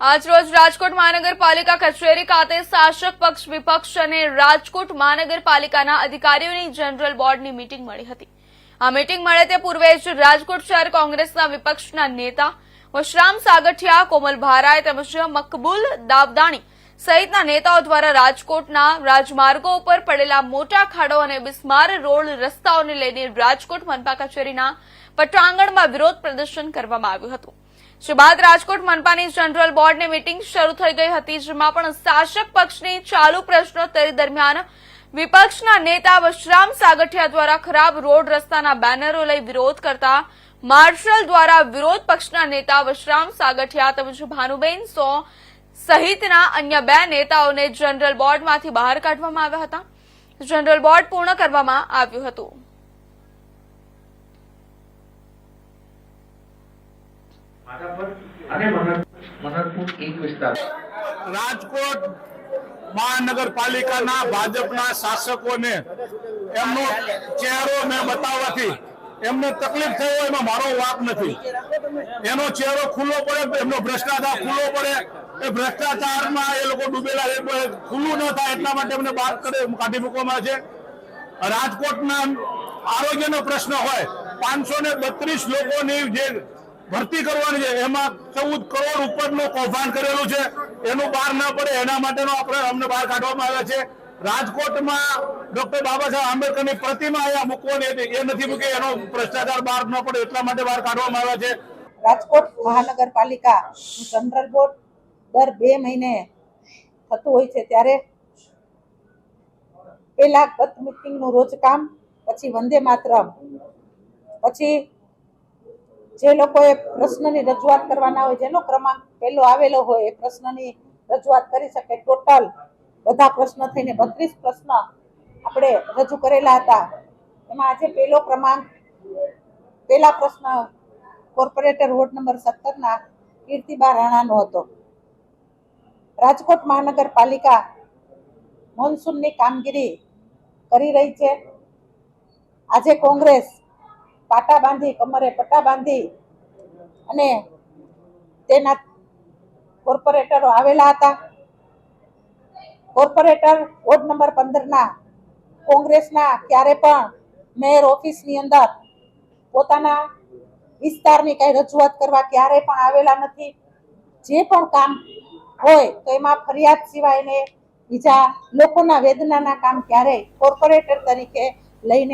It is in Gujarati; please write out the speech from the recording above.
આજરોજ રાજકોટ મહાનગરપાલિકા કચેરી ખાતે શાસક પક્ષ વિપક્ષ અને રાજકોટ મહાનગરપાલિકાના અધિકારીઓની જનરલ બોર્ડની મીટિંગ મળી હતી. આ મીટિંગ મળે તે પૂર્વે જ રાજકોટ શહેર કોંગ્રેસના વિપક્ષના નેતા વશરામ સાગઠિયા, કોમલ ભારાય તેમજ મકબૂલ દાવદાણી સહિતના નેતાઓ દ્વારા રાજકોટના રાજમાર્ગો ઉપર પડેલા મોટા ખાડો અને બિસ્માર રોડ રસ્તાઓને લઈને રાજકોટ મનપા કચેરીના પટાંગણમાં વિરોધ પ્રદર્શન કરવામાં આવ્યું હતું. જે બાદ રાજકોટ મનપાની જનરલ બોર્ડની મીટિંગ શરૂ થઈ ગઈ હતી, જેમાં પણ શાસક પક્ષની ચાલુ પ્રશ્નોત્તરી દરમિયાન વિપક્ષના નેતા વશરામ સાગઠિયા દ્વારા ખરાબ રોડ રસ્તાના બેનરો લઈ વિરોધ કરતા માર્શલ દ્વારા વિરોધ પક્ષના નેતા વશરામ સાગઠિયા તેમજ ભાનુબેન સો સહિતના અન્ય બે નેતાઓને જનરલ બોર્ડમાંથી બહાર કાઢવામાં આવ્યા હતા. જનરલ બોર્ડ પૂર્ણ કરવામાં આવ્યું હતું. રાજકોટ મહાનગરપાલિકાના ભાજપના શાસકોને એમનો ચહેરો મેં બતાવવાથી એમને તકલીફ થઈ એમાં મારો વાક નથી. એનો ચહેરો ખુલ્લો પડે એમનો ભ્રષ્ટાચાર ખુલ્લો પડે. એ ભ્રષ્ટાચારમાં એ લોકો ડૂબેલા ખુલ્લું ન થાય એટલા માટે એમને બહાર કાઢી મૂકવામાં છે. રાજકોટના આરોગ્યનો પ્રશ્ન હોય. પાંચસો ને બત્રીસ લોકોની જે ભરતી કરવાની છે. એમાં ચૌદ કરોડ ઉપરનું કૌભાંડ કરેલું છે. એનું બહાર ના પડે એના માટેનો આપણે અમને બહાર કાઢવામાં આવ્યા છે. રાજકોટમાં ડોક્ટર બાબા સાહેબ આંબેડકરની પ્રતિમા અહીંયા મૂકવાની એ નથી મૂકી, એનો ભ્રષ્ટાચાર બહાર ન પડે એટલા માટે બહાર કાઢવામાં આવ્યા છે. રાજકોટ મહાનગરપાલિકા જનરલ બોર્ડ દર બે મહિને થતું હોય છે ત્યારે પેલા ગત મિટિંગનું રોજ કામ, પછી વંદે માતરમ, પછી જે લોકોએ પ્રશ્નની રજૂઆત કરવાના હોય, જેનો ક્રમાંક પહેલો આવેલો હોય, એ પ્રશ્નની રજૂઆત કરી શકે. ટોટલ બધા પ્રશ્ન થઈને બત્રીસ પ્રશ્ન આપણે રજૂ કરેલા હતા. એમાં આજે પહેલો ક્રમાંક, પહેલા પ્રશ્ન કોર્પોરેટર વોર્ડ નંબર સત્તરના કીર્તિબા રાણાનો હતો. રાજકોટ મહાનગરપાલિકા મોન્સૂનની કામગીરી કરી રહી છે. આજે કોંગ્રેસ પાટા બાંધી, કમરે પટ્ટા બાંધી અને તેના કોર્પોરેટરો આવેલા હતા. કોર્પોરેટર વોર્ડ નંબર પંદરના, કોંગ્રેસના ક્યારે પણ મેયર ઓફિસની અંદર પોતાના વિસ્તારની કઈ રજૂઆત કરવા ક્યારેય પણ આવેલા નથી. જે પણ કામ હોય તો એમાં ફરિયાદ સિવાયને બીજા લોકોના વેદનાના કામ ક્યારેય કોર્પોરેટર તરીકે લઈને